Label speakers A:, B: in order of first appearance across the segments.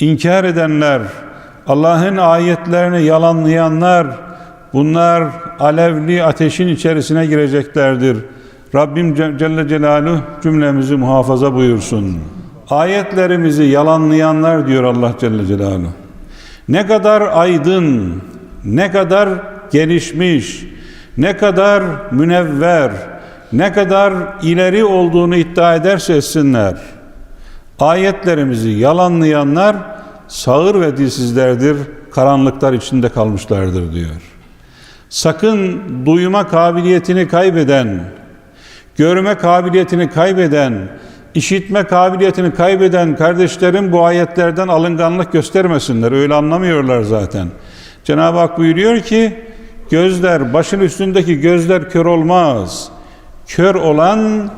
A: inkar edenler, Allah'ın ayetlerini yalanlayanlar, bunlar alevli ateşin içerisine gireceklerdir. Rabbim Ce- Celle Celaluhu cümlemizi muhafaza buyursun. Ayetlerimizi yalanlayanlar diyor Allah Celle Celaluhu. Ne kadar aydın, ne kadar gelişmiş, ne kadar münevver, ne kadar ileri olduğunu iddia ederse etsinler. Ayetlerimizi yalanlayanlar sağır ve dilsizlerdir, karanlıklar içinde kalmışlardır diyor. Sakın duyma kabiliyetini kaybeden, görme kabiliyetini kaybeden, işitme kabiliyetini kaybeden kardeşlerim bu ayetlerden alınganlık göstermesinler. Öyle anlamıyorlar zaten. Cenab-ı Hak buyuruyor ki gözler, başın üstündeki gözler kör olmaz. Kör olan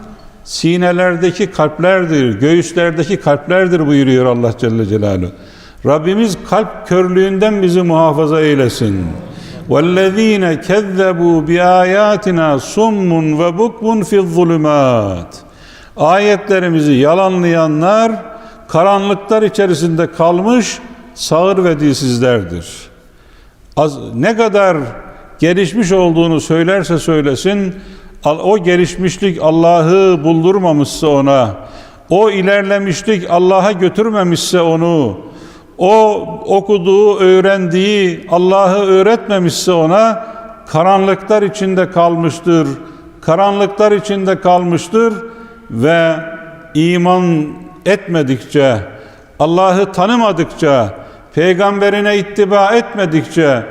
A: sinelerdeki kalplerdir, göğüslerdeki kalplerdir buyuruyor Allah Celle Celaluhu. Rabbimiz kalp körlüğünden bizi muhafaza eylesin. وَالَّذ۪ينَ كَذَّبُوا بِآيَاتِنَا صُمٌّ وَبُكْمٌ فِي الظُّلُمَاتِ Ayetlerimizi yalanlayanlar karanlıklar içerisinde kalmış sağır ve dilsizlerdir. Az, ne kadar gelişmiş olduğunu söylerse söylesin, al- o gelişmişlik Allah'ı buldurmamışsa ona, o ilerlemişlik Allah'a götürmemişse onu, o okuduğu, öğrendiği Allah'ı öğretmemişse ona, karanlıklar içinde kalmıştır. Karanlıklar içinde kalmıştır ve iman etmedikçe, Allah'ı tanımadıkça, peygamberine ittiba etmedikçe,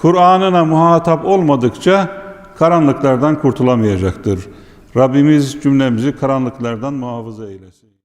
A: Kur'an'ına muhatap olmadıkça karanlıklardan kurtulamayacaktır. Rabbimiz cümlemizi karanlıklardan muhafaza eylesin.